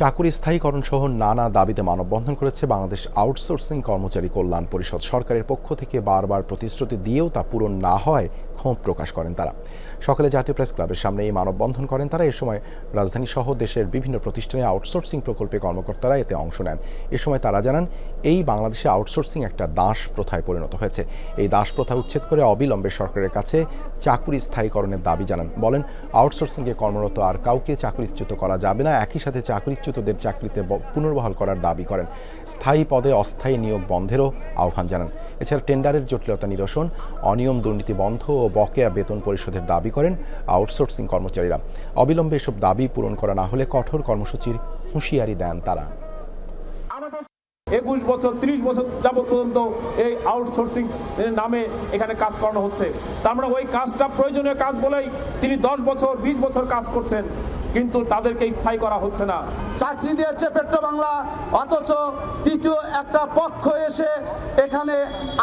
চাকুরি স্থায়ীকরণ সহ নানা দাবিতে মানববন্ধন করেছে বাংলাদেশ আউটসোর্সিং কর্মচারী কল্যাণ পরিষদ। সরকারের পক্ষ থেকে বারবার প্রতিশ্রুতি দিয়েও তা পূরণ না হয় ক্ষোভ প্রকাশ করেন তারা। সকালে জাতীয় প্রেস ক্লাবের সামনে এই মানববন্ধন করেন তারা। এ সময় রাজধানী সহ দেশের বিভিন্ন প্রতিষ্ঠানে আউটসোর্সিং প্রকল্পে কর্মকর্তারা এতে অংশ নেন। এ সময় তারা জানান, এই বাংলাদেশে আউটসোর্সিং একটা দাস প্রথায় পরিণত হয়েছে। এই দাস প্রথা উচ্ছেদ করে অবিলম্বে সরকারের কাছে চাকুরি স্থায়ীকরণের দাবি জানান। বলেন, আউটসোর্সিংয়ে কর্মরত আর কাউকে চাকরিচ্যুত করা যাবে না, একই সাথে চাকরিচ্যুতদের চাকরিতে পুনর্বহাল করার দাবি করেন। স্থায়ী পদে অস্থায়ী নিয়োগ বন্ধেরও আহ্বান জানান। এছাড়া টেন্ডারের জটিলতা নিরসন, অনিয়ম দুর্নীতি বন্ধ ও বকেয়া বেতন পরিশোধের দাবি করেন আউটসোর্সিং কর্মচারীরা। অবিলম্বে এসব দাবি পূরণ করা না হলে কঠোর কর্মসূচির হুঁশিয়ারি দেন তারা। একুশ বছর, ত্রিশ বছর যাবত পর্যন্ত এই আউটসোর্সিং নামে এখানে কাজ করানো হচ্ছে। তা আমরা ওই কাজটা প্রয়োজনীয় কাজ বলেই তিনি দশ বছর, বিশ বছর কাজ করছেন। কিন্তু তাদেরকে স্থায়ী করা হচ্ছে না। চাকরি দিয়েছে পেট্রো বাংলা অথচ তৃতীয় একটা পক্ষ এসে এখানে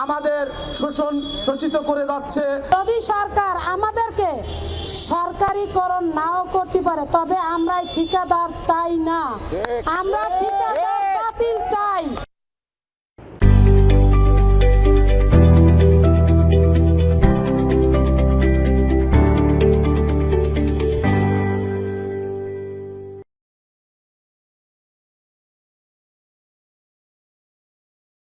আমাদের শোষণ শোষিত করে যাচ্ছে। যদি সরকার আমাদেরকে সরকারিকরণ নাও করতে পারে তবে আমরা ঠিকাদার চাই না। আমরা ঠিকাদার